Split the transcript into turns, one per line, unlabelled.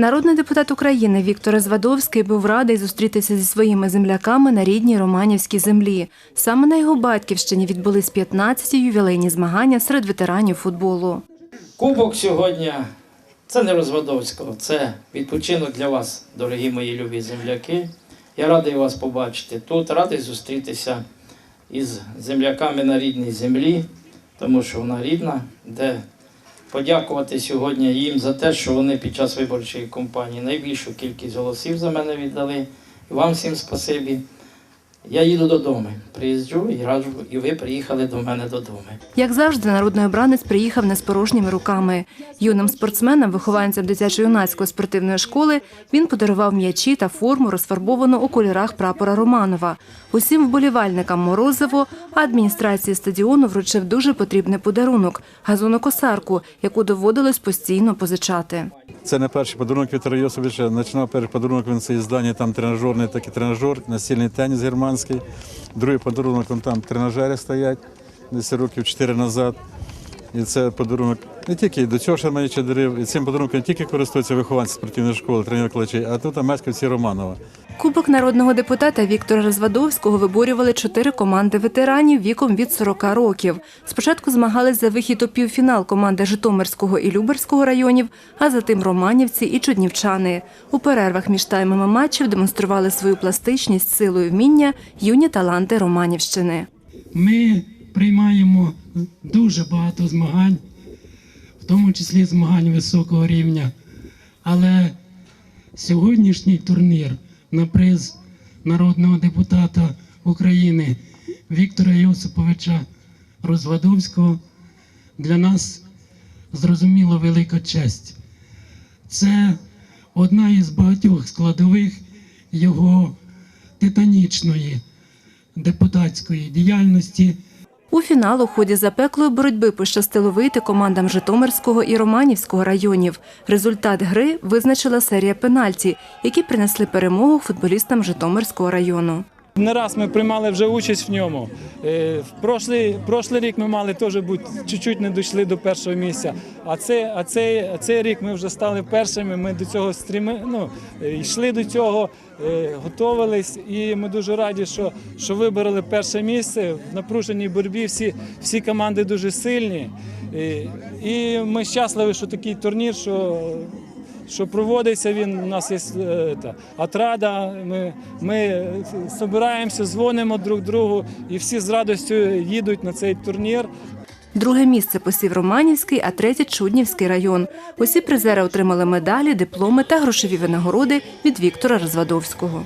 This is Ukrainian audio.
Народний депутат України Віктор Звадовський був радий зустрітися зі своїми земляками на рідній Романівській землі. Саме на його батьківщині відбулись 15-ті ювілейні змагання серед ветеранів футболу.
Кубок сьогодні це не Розвадовського, це відпочинок для вас, дорогі мої любі земляки. Я радий вас побачити тут, радий зустрітися із земляками на рідній землі, тому що вона рідна, де подякувати сьогодні їм за те, що вони під час виборчої кампанії найбільшу кількість голосів за мене віддали. І вам всім спасибі. Я їду додому, приїжджу і раджу, і ви приїхали до мене додому.
Як завжди, народний обранець приїхав не з порожніми руками. Юним спортсменам, вихованцям дитячо-юнацької спортивної школи, він подарував м'ячі та форму, розфарбовану у кольорах прапора Романова. Усім вболівальникам Морозиво, а адміністрації стадіону вручив дуже потрібний подарунок газонокосарку, яку доводилось постійно позичати.
Це не перший подарунок Віктора Йосовича. Починав перший подарунок він це іздання, там тренажерний такий тренажер, настільний теніс германський. Другий подарунок там тренажери стоять десь років 4 назад. І це подарунок не тільки до цього Шерманіча дарив, і цим подарунком не тільки користуються вихованці спортивної школи, тренер Клачей, а тут мешканці Романова.
Кубок народного депутата Віктора Розвадовського виборювали чотири команди ветеранів віком від 40 років. Спочатку змагались за вихід у півфінал команди Житомирського і Люберського районів, а затим Романівці і Чуднівчани. У перервах між таймами матчів демонстрували свою пластичність, силу і вміння юні таланти Романівщини.
Ми приймаємо дуже багато змагань, в тому числі змагань високого рівня. Але сьогоднішній турнір на приз народного депутата України Віктора Йосиповича Розвадовського для нас зрозуміло велика честь. Це одна із багатьох складових його титанічної депутатської діяльності.
У фінал у ході запеклої боротьби пощастило вийти командам Житомирського і Романівського районів. Результат гри визначила серія пенальті, які принесли перемогу футболістам Житомирського району.
Не раз ми приймали вже участь в ньому. Е, В прошлий, рік ми мали теж чуть-чуть не дійшли до першого місця. А цей, рік ми вже стали першими. Ми до цього стріми, ну, е, йшли до цього, е, готувались, і ми дуже раді, що, вибороли перше місце. В напруженій боротьбі всі, команди дуже сильні. І ми щасливі, що такий турнір, що що проводиться він. У нас є е, та, отрада. Ми, ми збираємося, дзвонимо друг другу, і всі з радістю їдуть на цей турнір.
Друге місце посів Романівський, а третє Чуднівський район. Усі призери отримали медалі, дипломи та грошові винагороди від Віктора Розвадовського.